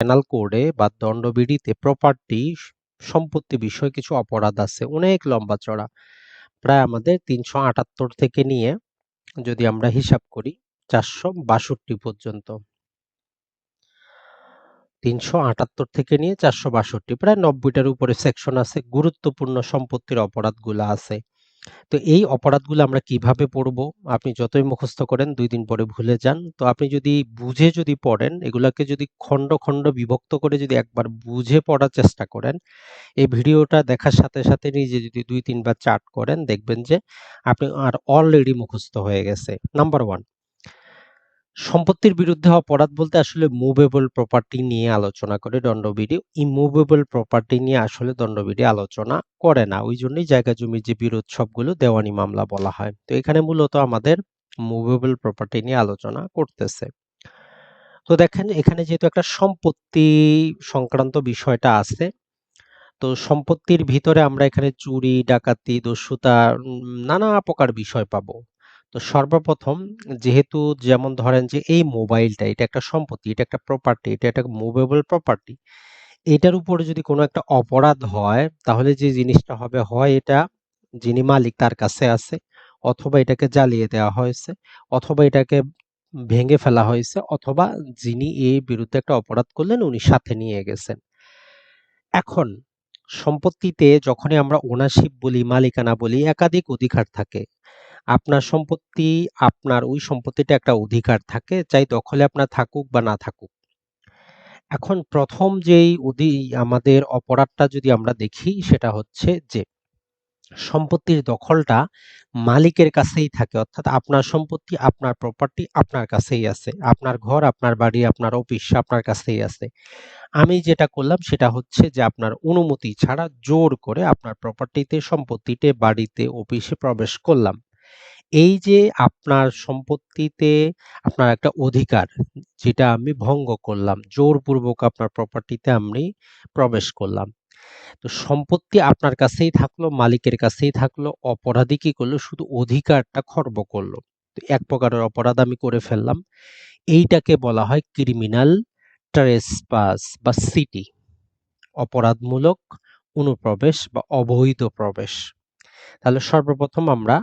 Penal কোডে বা দণ্ডবিধিতে property সম্পত্তি বিষয়ে কিছু অপরাধ আছে, অনেক লম্বা চড়া। প্রায় আমাদের তিনশো আটাত্তর থেকে নিয়ে যদি আমরা হিসাব করি, চারশো বাষট্টি পর্যন্ত। তিনশো আটাত্তর থেকে নিয়ে চারশো বাষট্টি, প্রায় নব্বইটার উপরে সেকশন আছে, গুরুত্বপূর্ণ সম্পত্তির অপরাধগুলো আছে। তো এই অপরাধগুলো আমরা কীভাবে পড়ব? আপনি যতই মুখস্থ করেন, দুই দিন পরে ভুলে যান। তো আপনি যদি বুঝে যদি পড়েন, এগুলাকে যদি খণ্ড খণ্ড বিভক্ত করে যদি একবার বুঝে পড়ার চেষ্টা করেন, এই ভিডিওটা দেখার সাথে সাথে নিজে যদি দুই, তিনবার চার্ট করেন, দেখবেন যে আপনি আর অলরেডি মুখস্থ হয়ে গেছে। নাম্বার ওয়ান সম্পত্তির বিরুদ্ধে অপরাধ বলতে আসলে মুভেবল প্রপার্টি নিয়ে আলোচনা করে দণ্ডবিধি। ইমুভেবল প্রপার্টি নিয়ে আসলে দণ্ডবিধি আলোচনা করে না। ওই জন্যই জায়গা জমির যে বিরোধ, সবগুলো দেওয়ানি মামলা বলা হয়। তো এখানে মূলত আমাদের মুভেবল প্রপার্টি নিয়ে আলোচনা করতেছে। তো দেখেন, এখানে যেহেতু একটা সম্পত্তি সংক্রান্ত বিষয়টা আছে, তো সম্পত্তির ভিতরে আমরা এখানে চুরি, ডাকাতি, দস্যুতা নানা প্রকার বিষয় পাবো। তো সর্বপ্রথম যেহেতু যেমন ধরেন যে এই মোবাইলটা, এটা একটা সম্পত্তি, এটা একটা প্রপার্টি এটা একটা মুভেবল প্রপার্টি এটার উপরে যদি কোনো একটা অপরাধ হয়, তাহলে যে জিনিসটা হবে, হয় এটা যিনি মালিক তার কাছে আছে, অথবা এটাকে জ্বালিয়ে দেওয়া হয়েছে, অথবা এটাকে ভেঙে ফেলা হয়েছে, অথবা যিনি এই বিরুদ্ধে একটা অপরাধ করলেন, উনি সাথে নিয়ে গেছেন। এখন সম্পত্তিতে যখনই আমরা ওনারশিপ বলি, মালিকানা বলি, একাধিক অধিকার থাকে। আপনার সম্পত্তি, আপনার ওই সম্পত্তিটা একটা অধিকার থাকে চাই দখলে আপনার থাকুক বা না থাকুক। এখন প্রথম যেই অধি, আমাদের অপরাধটা যদি আমরা দেখি, সেটা হচ্ছে যে সম্পত্তির দখলটা মালিকের কাছেই থাকে। অর্থাৎ আপনার সম্পত্তি আপনার প্রপার্টি আপনার কাছেই আছে। আপনার ঘর, আপনার বাড়ি, আপনার অফিস আপনার কাছেই আছে। আমি যেটা করলাম সেটা হচ্ছে যে আপনার অনুমতি ছাড়া জোর করে আপনার প্রপার্টিতে সম্পত্তিতে, বাড়িতে অফিসে প্রবেশ করলাম। এই যে আপনার সম্পত্তিতে আপনার একটা অধিকার, যেটা আমি ভঙ্গ করলাম, জোরপূর্বক আপনার প্রপার্টিতে আমি প্রবেশ করলাম। তো সম্পত্তি আপনার কাছেই থাকল, মালিকের কাছেই থাকল, অপরাধী কি করল? শুধু অধিকারটা খর্ব করল। তো এক প্রকারের অপরাধ আমি করে ফেললাম। এইটাকে বলা হয় ক্রিমিনাল ট্রেসপাস বা সিটি অপরাধমূলক অনুপ্রবেশ বা অবৈধ প্রবেশ। তাহলে সর্বপ্রথম আমরা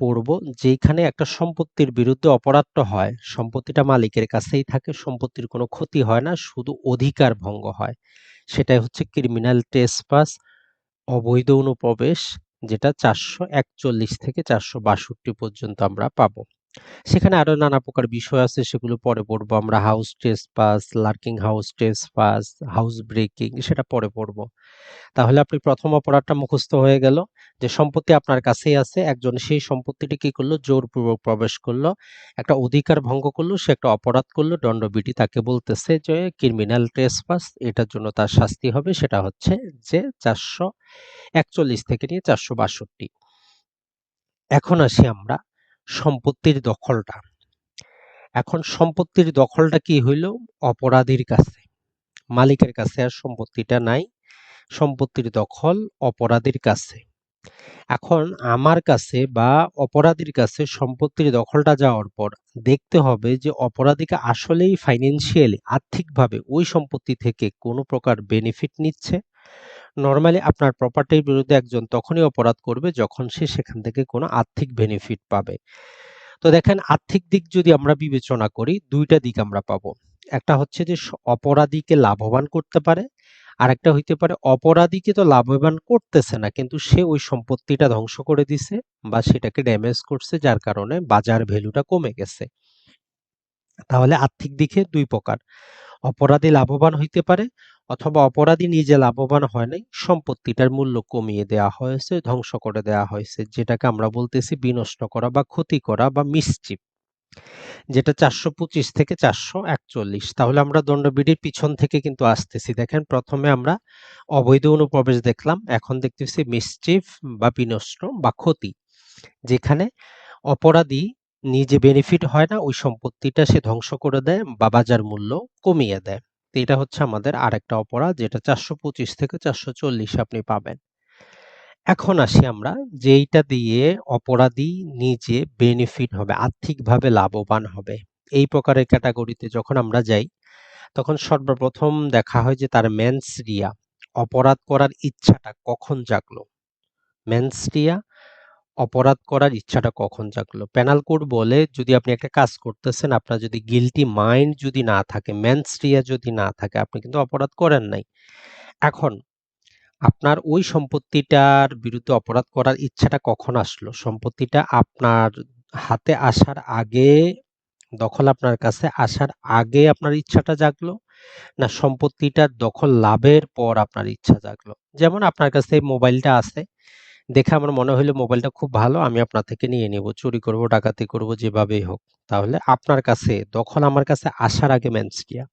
পড়ব যেখানে একটা সম্পত্তির বিরুদ্ধে অপরাধটা হয়। সম্পত্তিটা মালিকের কাছেই থাকে, সম্পত্তির কোনো ক্ষতি হয় না, শুধু অধিকার ভঙ্গ হয়। সেটাই হচ্ছে ক্রিমিনাল টেসপাস অবৈধ অনুপ্রবেশ, যেটা চারশো একচল্লিশ থেকে চারশো বাষট্টি পর্যন্ত আমরা পাবো। সেখানে আরও নানা প্রকার বিষয় আছে, সেগুলো পরে পড়ব। আমরা house test pass lurking house test pass house breaking সেটা পরে পড়ব। তাহলে আপনি প্রথম অপরাধটা মুখস্থ হয়ে গেল, যে সম্পত্তি আপনার কাছেই আছে, একজন সেই সম্পত্তিটি কি করল? জোরপূর্বক প্রবেশ করল, একটা অধিকার ভঙ্গ করল, সে একটা অপরাধ করল দণ্ডবিটি তাকে বলতেছে যে ক্রিমিনাল পাস এটার জন্য তার শাস্তি হবে, সেটা হচ্ছে যে চারশো একচল্লিশ থেকে নিয়ে চারশো বাষট্টি। এখন আসি আমরা সম্পত্তির দখলটা। এখন সম্পত্তির দখলটা কি হইল? অপরাধীর কাছে। মালিকের কাছে আর সম্পত্তিটা নাই। সম্পত্তির দখল অপরাধীর কাছে। এখন আমার কাছে বা অপরাধীর কাছে সম্পত্তির দখলটা যাওয়ার পর দেখতে হবে যে অপরাধীকে আসলেই ফাইন্যান্সিয়ালি আর্থিকভাবে ওই সম্পত্তি থেকে কোনো প্রকার বেনিফিট নিচ্ছে নর্মালি আপনার প্রপার্টির বিরুদ্ধে একজন তখনই অপরাধ করবে যখন সে সেখান থেকে কোনো আর্থিক বেনিফিট পাবে। তো দেখেন, আর্থিক দিক যদি আমরা বিবেচনা করি, দুইটা দিক আমরা পাবো। একটা হচ্ছে যে অপরাধীকে লাভবান করতে পারে আর একটা হইতে পারে অপরাধীকে তো লাভবান করতেছে না, কিন্তু সে ওই সম্পত্তিটা ধ্বংস করে দিছে বা সেটাকে ড্যামেজ করছে, যার কারণে বাজার ভ্যালুটা কমে গেছে। তাহলে আর্থিক দিকে দুই প্রকার। অপরাধী লাভবান হইতে পারে অথবা অপরাধী নিজে লাভবান হয় নাই, সম্পত্তিটার মূল্য কমিয়ে দেওয়া হয়েছে, ধ্বংস করে দেওয়া হয়েছে, যেটাকে আমরা বলতেছি বিনষ্ট করা বা ক্ষতি করা বা মিসচিপ, যেটা চারশো পঁচিশ থেকে চারশো একচল্লিশ। তাহলে আমরা দণ্ডবিধির পিছন থেকে কিন্তু আসতেছি। দেখেন, প্রথমে আমরা অবৈধ অনুপ্রবেশ দেখলাম, এখন দেখতেছি মিসচিফ বা বিনষ্ট বা ক্ষতি, যেখানে অপরাধী নিজে বেনিফিট হয় না, ওই সম্পত্তিটা সে ধ্বংস করে দেয় বা বাজার মূল্য কমিয়ে দেয়। তো এটা হচ্ছে আমাদের আরেকটা অপরাধ, যেটা চারশো পঁচিশ থেকে চারশো চল্লিশ আপনি পাবেন। এখন আসি আমরা, যেইটা দিয়ে অপরাধী নিজে বেনিফিট হবে, আর্থিকভাবে লাভবান হবে। এই প্রকারের ক্যাটাগরিতে যখন আমরা যাই, তখন সর্বপ্রথম দেখা হয় যে তার মেন্স রিয়া অপরাধ করার ইচ্ছাটা কখন জাগলো? মেন্স রিয়া অপরাধ করার ইচ্ছাটা কখন জাগলো? প্যানাল কোড বলে যদি আপনি একটা কাজ করতেছেন, আপনার যদি গিলটি মাইন্ড যদি না থাকে ম্যানস্ট্রিয়া যদি না থাকে, আপনি কিন্তু অপরাধ করেন নাই। এখন, আপনার ওই সম্পত্তিটার বিরুদ্ধে অপরাধ করার ইচ্ছাটা কখন আসলো? সম্পত্তিটা আপনার হাতে আসার আগে, দখল আপনার কাছে আসার আগে আপনার ইচ্ছাটা জাগলো? না সম্পত্তিটার দখল লাভের পর আপনার ইচ্ছা জাগলো? যেমন আপনার কাছে মোবাইলটা আছে দেখে আমার মনে হলো মোবাইলটা খুব ভালো, আমি আপনার থেকে নিয়ে নেব, চুরি করব, ডাকাতি করব, যেভাবেই হোক। তাহলে আপনার কাছে, তখন আমার কাছে আসার আগে মেন্সকিয়া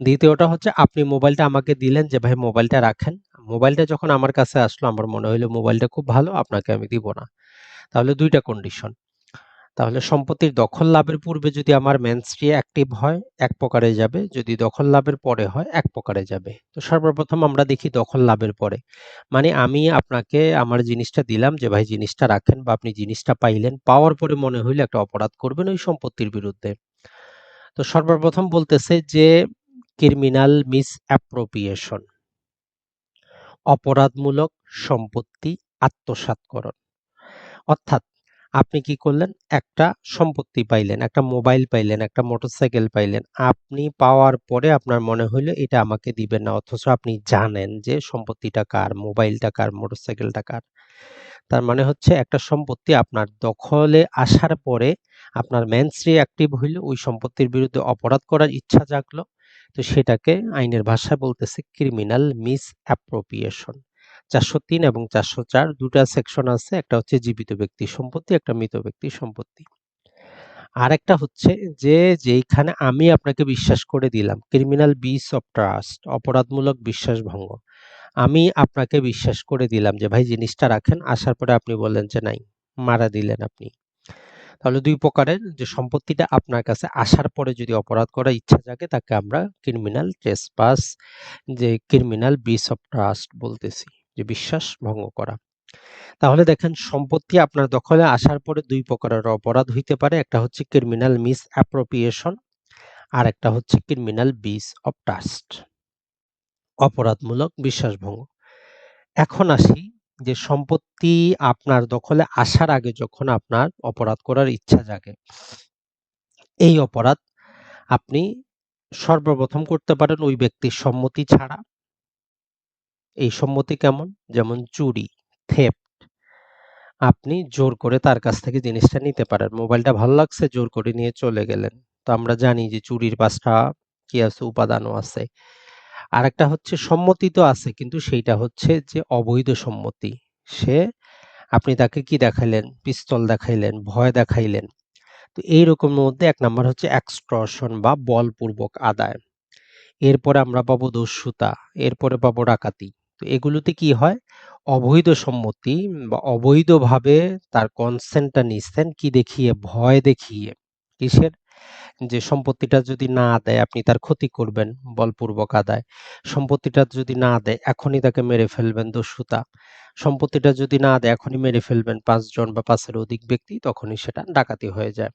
দ্বিতীয়টা হচ্ছে, আপনি মোবাইলটা আমাকে দিলেন যে, ভাই, মোবাইলটা রাখেন। মোবাইলটা যখন আমার কাছে আসলো, আমার মনে হইল মোবাইলটা খুব ভালো, আপনাকে আমি দিব না। তাহলে দুইটা কন্ডিশন তাহলে সম্পত্তির দখল লাভের পূর্বে যদি আমার মেন্সট্রি অ্যাক্টিভ হয়, এক প্রকারে যাবে। যদি দখল লাভের পরে হয়, এক প্রকারে যাবে। তো সর্বপ্রথম আমরা দেখি দখল লাভের পরে। মানে আমি আপনাকে আমার জিনিসটা দিলাম যে, ভাই, জিনিসটা রাখেন বা আপনি জিনিসটা পাইলেন। পাওয়ার পরে মনে হইলে একটা অপরাধ করবেন ওই সম্পত্তির বিরুদ্ধে। তো সর্বপ্রথম বলতেছে যে ক্রিমিনাল মিস অ্যাপ্রোপিয়েশন অপরাধমূলক সম্পত্তি আত্মসাৎকরণ। অর্থাৎ আপনি কি করলেন? একটা সম্পত্তি পাইলেন, একটা মোবাইল পাইলেন, একটা মোটরসাইকেল পাইলেন। আপনি পাওয়ার পরে আপনার মনে হইল এটা আমাকে দিবেন না, অথচ আপনি জানেন যে সম্পত্তিটা কার, মোবাইলটা কার, মোটরসাইকেলটা কার। তার মানে হচ্ছে একটা সম্পত্তি আপনার দখলে আসার পরে আপনার মেনস্ট্রি অ্যাক্টিভ হইলে, ওই সম্পত্তির বিরুদ্ধে অপরাধ করার ইচ্ছা জাগলো। তো সেটাকে আইনের ভাষায় বলতেছে ক্রিমিনাল মিস অ্যাপ্রোপিয়েশন চারশো তিন এবং চারশো চার দুটা সেকশন আছে। একটা হচ্ছে জীবিত ব্যক্তি সম্পত্তি, একটা মৃত ব্যক্তি সম্পত্তি। আর একটা হচ্ছে যে যেইখানে আমি আপনাকে বিশ্বাস করে দিলাম ক্রিমিনাল বিস অফ ট্রাস্ট অপরাধমূলক বিশ্বাস ভঙ্গ আমি আপনাকে বিশ্বাস করে দিলাম যে, ভাই, জিনিসটা রাখেন। আসার পরে আপনি বললেন যে, নাই, মারা দিলেন আপনি। তাহলে দুই প্রকারের যে সম্পত্তিটা আপনার কাছে আসার পরে যদি অপরাধ করার ইচ্ছা জাগে, তাকে আমরা ক্রিমিনাল ট্রেসপাস যে ক্রিমিনাল বিস অফ ট্রাস্ট বলতেছি। যে বিশ্বাস ভঙ্গ করা। তাহলে দেখেন, সম্পত্তি আপনার দখলে আসার পরে দুই প্রকারের অপরাধ হইতে পারে। একটা হচ্ছে ক্রিমিনাল মিস অ্যাপ্রোপিয়েশন আর একটা হচ্ছে ক্রিমিনাল বিস অফ ট্রাস্ট অপরাধমূলক বিশ্বাসভঙ্গ এখন আসি যে সম্পত্তি আপনার দখলে আসার আগে যখন আপনার অপরাধ করার ইচ্ছা জাগে। এই অপরাধ আপনি সর্বপ্রথম করতে পারেন ওই ব্যক্তির সম্মতি ছাড়া। এই সম্মতি কেমন? যেমন চুরি থেপ্ট আপনি জোর করে তার কাছ থেকে জিনিসটা নিতে পারেন। মোবাইলটা ভালো লাগছে, জোর করে নিয়ে চলে গেলেন। তো আমরা জানি যে চুরির পাঁচটা কি আছে, উপাদানও আছে। আরেকটা হচ্ছে সম্মতি তো আছে, কিন্তু সেইটা হচ্ছে যে অবৈধ সম্মতি। সে, আপনি তাকে কি দেখাইলেন? পিস্তল দেখাইলেন, ভয় দেখাইলেন। তো এই এইরকম মধ্যে এক নাম্বার হচ্ছে এক্সট্রশন বা বলপূর্বক আদায়। এরপরে আমরা পাবো দস্যুতা, এরপরে পাবো ডাকাতি। তো এগুলোতে কি হয়? অবৈধ সম্মতি বা অবৈধভাবে তার কনসেন্টটা নিচ্ছেন কি দেখিয়ে? ভয় দেখিয়ে কিসের? যে সম্পত্তিটা যদি না দেয়, আপনি তার ক্ষতি করবেন বলপূর্বক আদায়। সম্পত্তিটা যদি না দেয়, এখনই তাকে মেরে ফেলবেন দস্যুতা। সম্পত্তিটা যদি না দেয়, এখনই মেরে ফেলবেন পাঁচজন বা পাঁচের অধিক ব্যক্তি, তখনই সেটা ডাকাতি হয়ে যায়।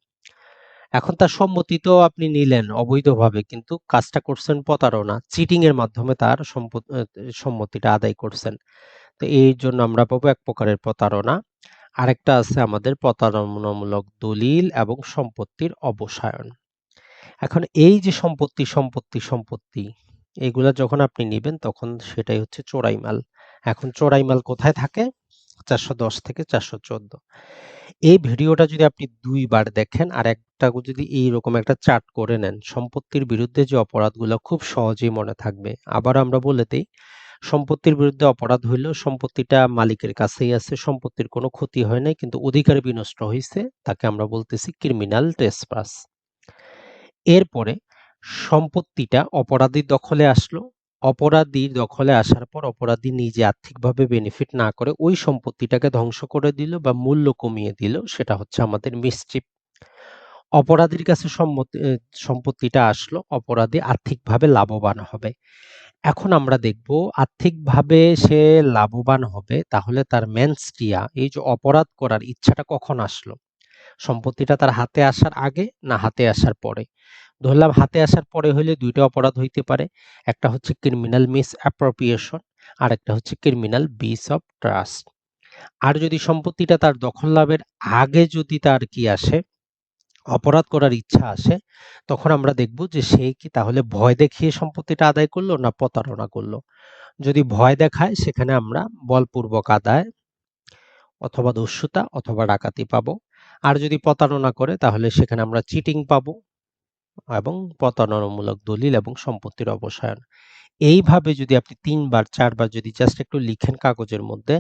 এখন তার সম্মতি তো আপনি নিলেন অবৈধভাবে, কিন্তু কাজটা করছেন প্রতারণা। চিটিং এর মাধ্যমে তার সম্মতিটা আদায় করছেন। তো এই জন্য আমরা পাবো এক প্রকারের প্রতারণা। আরেকটা আছে আমাদের প্রতারণামূলক দলিল এবং সম্পত্তির অবসায়ন। এখন এই যে সম্পত্তি সম্পত্তি সম্পত্তি, এগুলা যখন আপনি নেবেন তখন সেটাই হচ্ছে চোরাইমাল। এখন চোরাইমাল কোথায় থাকে? চারশো দশ থেকে চারশো চোদ্দ। এই ভিডিওটা যদি আপনি দুইবার দেখেন আর একটা যদি এইরকম একটা চার্ট করে নেন, সম্পত্তির বিরুদ্ধে যে অপরাধগুলো খুব সহজেই মনে থাকবে। আবার আমরা বলে দিই, সম্পত্তির বিরুদ্ধে অপরাধ হইলেও সম্পত্তিটা মালিকের কাছেই আছে, সম্পত্তির কোনো ক্ষতি হয় নাই, কিন্তু অধিকার বিনষ্ট হয়েছে তাকে আমরা বলতেছি ক্রিমিনাল ট্রেসপাস এরপরে সম্পত্তিটা অপরাধীর দখলে আসলো অপরাধীর দখলে আসার পর অপরাধী নিজে আর্থিকভাবে বেনিফিট না করে ওই সম্পত্তিটাকে ধ্বংস করে দিল বা মূল্য কমিয়ে দিল, সেটা হচ্ছে আমাদের মিসচিপ অপরাধীর কাছে সম্পত্তিটা আসলো, অপরাধী আর্থিকভাবে লাভবান হবে। এখন আমরা দেখব আর্থিকভাবে সে লাভবান হবে, তাহলে তার মেন্সটিয়া এই যে অপরাধ করার ইচ্ছাটা কখন আসলো? সম্পত্তিটা তার হাতে আসার আগে না হাতে আসার পরে। ধরলাম হাতে আসার পরে হলে দুইটা অপরাধ হইতে পারে। একটা হচ্ছে ক্রিমিনাল মিস অ্যাপ্রোপ্রিয়েশন আর একটা হচ্ছে ক্রিমিনাল বিস অফ ট্রাস্ট আর যদি সম্পত্তিটা তার দখল লাভের আগে যদি তার কি আসে, অপরাধ করার ইচ্ছা আসে, তখন আমরা দেখব যে সে কি তাহলে ভয় দেখিয়ে সম্পত্তিটা আদায় করল না প্রতারণা করল। যদি ভয় দেখায়, সেখানে আমরা বলপূর্বক আদায় অথবা দস্যুতা অথবা ডাকাতি পাবো। আর যদি প্রতারণা করে, তাহলে সেখানে আমরা চিটিং পাব এবং প্রতারণামূলক দলিল এবং সম্পত্তির অবসায়ন এইভাবে যদি আপনি তিনবার, চারবার যদি জাস্ট একটু লিখেন কাগজের মধ্যে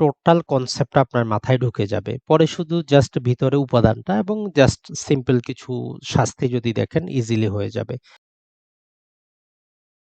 টোটাল কনসেপ্ট আপনার মাথায় ঢুকে যাবে। পরে শুধু জাস্ট ভিতরে উপাদানটা এবং জাস্ট সিম্পল কিছু শাস্তি যদি দেখেন ইজিলি হয়ে যাবে।